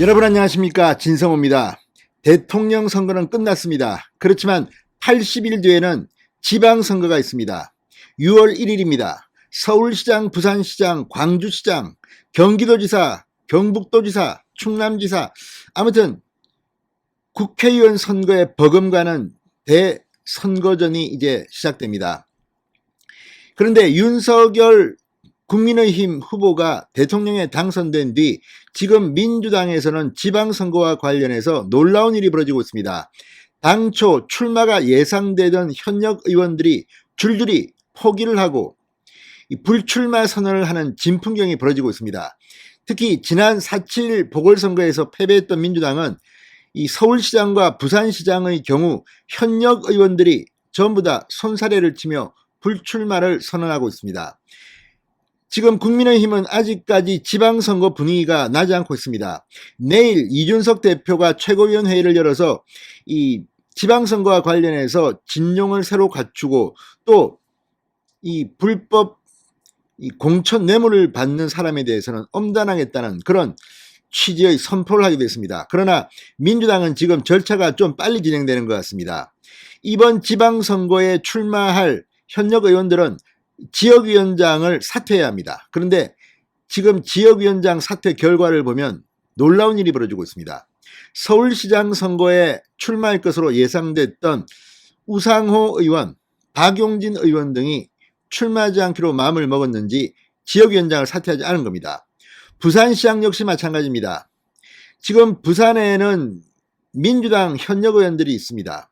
여러분 안녕하십니까 진성호입니다. 대통령 선거는 끝났습니다. 그렇지만 80일 뒤에는 지방선거가 있습니다. 6월 1일입니다. 서울시장, 부산시장, 광주시장, 경기도지사, 경북도지사, 충남지사 아무튼 국회의원 선거에 버금가는 대선거전이 이제 시작됩니다. 그런데 윤석열 국민의힘 후보가 대통령에 당선된 뒤 지금 민주당에서는 지방선거와 관련해서 놀라운 일이 벌어지고 있습니다. 당초 출마가 예상되던 현역 의원들이 줄줄이 포기를 하고 이 불출마 선언을 하는 진풍경이 벌어지고 있습니다. 특히 지난 4.7 보궐선거에서 패배했던 민주당은 이 서울시장과 부산시장의 경우 현역 의원들이 전부 다 손사래를 치며 불출마를 선언하고 있습니다. 지금 국민의힘은 아직까지 지방선거 분위기가 나지 않고 있습니다. 내일 이준석 대표가 최고위원회의를 열어서 이 지방선거와 관련해서 진용을 새로 갖추고 또 이 불법 이 공천 뇌물을 받는 사람에 대해서는 엄단하겠다는 그런 취지의 선포를 하게 됐습니다. 그러나 민주당은 지금 절차가 좀 빨리 진행되는 것 같습니다. 이번 지방선거에 출마할 현역 의원들은 지역위원장을 사퇴해야 합니다. 그런데 지금 지역위원장 사퇴 결과를 보면 놀라운 일이 벌어지고 있습니다. 서울시장 선거에 출마할 것으로 예상됐던 우상호 의원, 박용진 의원 등이 출마하지 않기로 마음을 먹었는지 지역위원장을 사퇴하지 않은 겁니다. 부산시장 역시 마찬가지입니다. 지금 부산에는 민주당 현역 의원들이 있습니다.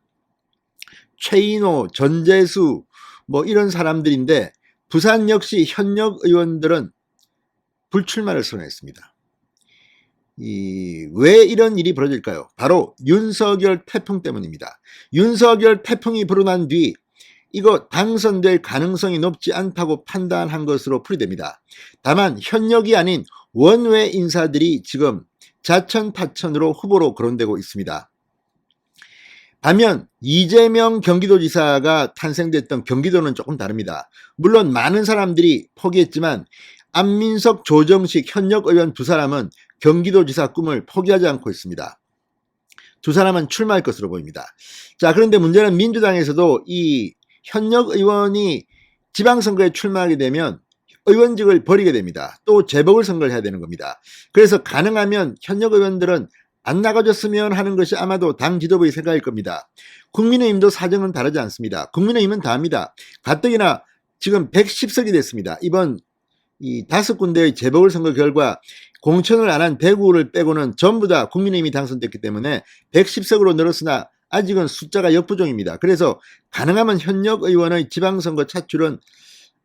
최인호, 전재수 뭐 이런 사람들인데 부산 역시 현역 의원들은 불출마를 선언했습니다. 이, 왜 이런 일이 벌어질까요? 바로 윤석열 태풍 때문입니다. 윤석열 태풍이 불어난 뒤 이거 당선될 가능성이 높지 않다고 판단한 것으로 풀이됩니다. 다만 현역이 아닌 원외 인사들이 지금 자천타천으로 후보로 거론되고 있습니다. 반면 이재명 경기도지사가 탄생됐던 경기도는 조금 다릅니다. 물론 많은 사람들이 포기했지만 안민석, 조정식 현역 의원 두 사람은 경기도지사 꿈을 포기하지 않고 있습니다. 두 사람은 출마할 것으로 보입니다. 자, 그런데 문제는 민주당에서도 이 현역 의원이 지방선거에 출마하게 되면 의원직을 버리게 됩니다. 또 재보궐선거를 해야 되는 겁니다. 그래서 가능하면 현역 의원들은 안 나가줬으면 하는 것이 아마도 당 지도부의 생각일 겁니다. 국민의힘도 사정은 다르지 않습니다. 국민의힘은 다 합니다. 가뜩이나 지금 110석이 됐습니다. 이번 이 다섯 군데의 재보궐선거 결과 공천을 안 한 대구를 빼고는 전부 다 국민의힘이 당선됐기 때문에 110석으로 늘었으나 아직은 숫자가 역부족입니다. 그래서 가능하면 현역 의원의 지방선거 차출은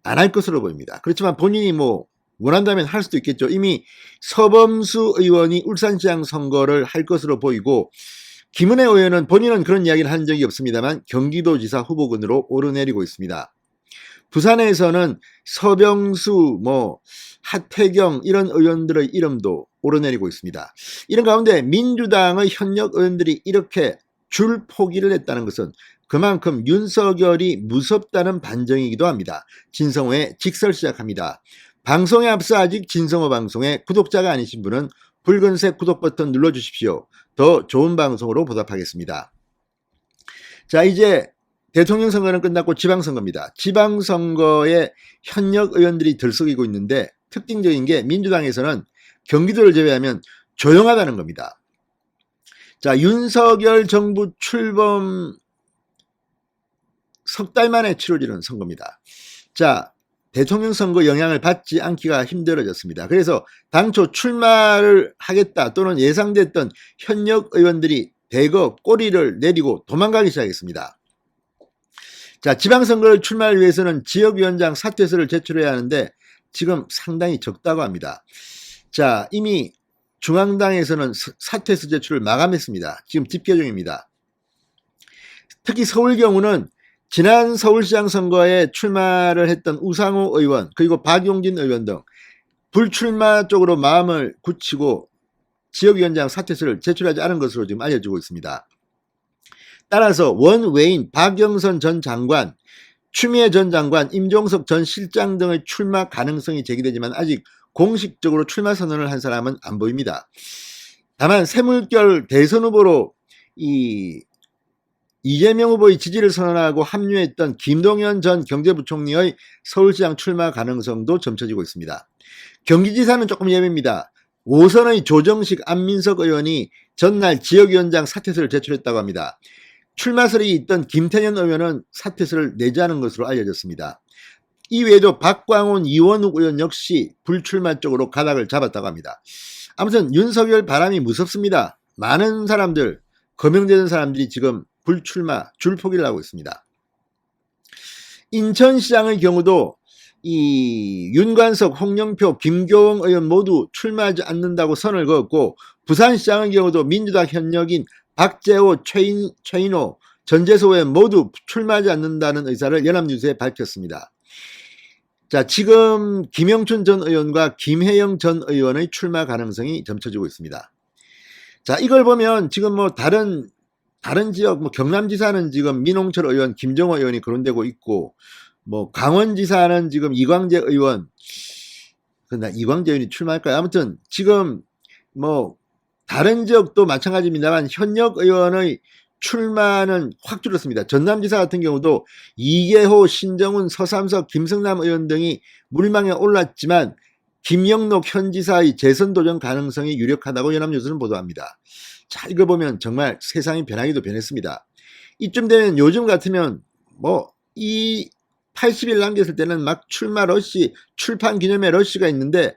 안 할 것으로 보입니다. 그렇지만 본인이 뭐 원한다면 할 수도 있겠죠. 이미 서범수 의원이 울산시장 선거를 할 것으로 보이고 김은혜 의원은 본인은 그런 이야기를 한 적이 없습니다만 경기도지사 후보군으로 오르내리고 있습니다. 부산에서는 서병수, 뭐 하태경 이런 의원들의 이름도 오르내리고 있습니다. 이런 가운데 민주당의 현역 의원들이 이렇게 줄 포기를 했다는 것은 그만큼 윤석열이 무섭다는 반정이기도 합니다. 진성호의 직설 시작합니다. 방송에 앞서 아직 진성호 방송에 구독자가 아니신 분은 붉은색 구독 버튼 눌러주십시오. 더 좋은 방송으로 보답하겠습니다. 자, 이제 대통령 선거는 끝났고 지방선거입니다. 지방선거에 현역 의원들이 들썩이고 있는데 특징적인 게 민주당에서는 경기도를 제외하면 조용하다는 겁니다. 자, 윤석열 정부 출범 석 달 만에 치러지는 선거입니다. 자, 대통령 선거 영향을 받지 않기가 힘들어졌습니다. 그래서 당초 출마를 하겠다 또는 예상됐던 현역 의원들이 대거 꼬리를 내리고 도망가기 시작했습니다. 자, 지방선거를 출마를 위해서는 지역위원장 사퇴서를 제출해야 하는데 지금 상당히 적다고 합니다. 자, 이미 중앙당에서는 사퇴서 제출을 마감했습니다. 지금 집계 중입니다. 특히 서울 경우는 지난 서울시장 선거에 출마를 했던 우상호 의원 그리고 박용진 의원 등 불출마 쪽으로 마음을 굳히고 지역위원장 사퇴서를 제출하지 않은 것으로 지금 알려지고 있습니다. 따라서 원외인 박영선 전 장관, 추미애 전 장관, 임종석 전 실장 등의 출마 가능성이 제기되지만 아직 공식적으로 출마 선언을 한 사람은 안 보입니다. 다만 새물결 대선 후보로 이 이재명 후보의 지지를 선언하고 합류했던 김동연 전 경제부총리의 서울시장 출마 가능성도 점쳐지고 있습니다. 경기지사는 조금 예외입니다. 5선의 조정식 안민석 의원이 전날 지역위원장 사퇴서를 제출했다고 합니다. 출마설이 있던 김태년 의원은 사퇴서를 내지 않은 것으로 알려졌습니다. 이외에도 박광훈, 이원욱 의원 역시 불출마 쪽으로 가닥을 잡았다고 합니다. 아무튼 윤석열 바람이 무섭습니다. 많은 사람들, 거명되는 사람들이 지금 불출마, 줄포기를 하고 있습니다. 인천시장의 경우도 이 윤관석, 홍영표, 김교원 의원 모두 출마하지 않는다고 선을 그었고 부산시장의 경우도 민주당 현역인 박재호, 최인, 최인호, 전재소 의원 모두 출마하지 않는다는 의사를 연합뉴스에 밝혔습니다. 자, 지금 김영춘 전 의원과 김혜영 전 의원의 출마 가능성이 점쳐지고 있습니다. 자, 이걸 보면 지금 뭐 다른 다른 지역 뭐 경남지사는 지금 민홍철 의원, 김정호 의원이 거론되고 있고 뭐 강원지사는 지금 이광재 의원 근데 이광재 의원이 출마할까요? 아무튼 지금 뭐 다른 지역도 마찬가지입니다만 현역 의원의 출마는 확 줄었습니다. 전남지사 같은 경우도 이계호, 신정훈, 서삼석, 김승남 의원 등이 물망에 올랐지만 김영록 현 지사의 재선 도전 가능성이 유력하다고 연합뉴스는 보도합니다. 자, 이거 보면 정말 세상이 변하기도 변했습니다. 이쯤 되면 요즘 같으면 뭐 이 80일 남겼을 때는 막 출마 러시, 출판 기념회 러시가 있는데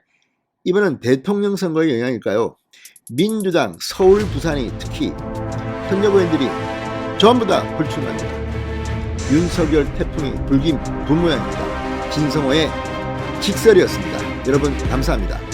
이번은 대통령 선거의 영향일까요? 민주당, 서울, 부산이 특히 현역 의원들이 전부 다 불출마입니다. 윤석열 태풍이 불긴 분모양입니다. 진성호의 직설이었습니다. 여러분 감사합니다.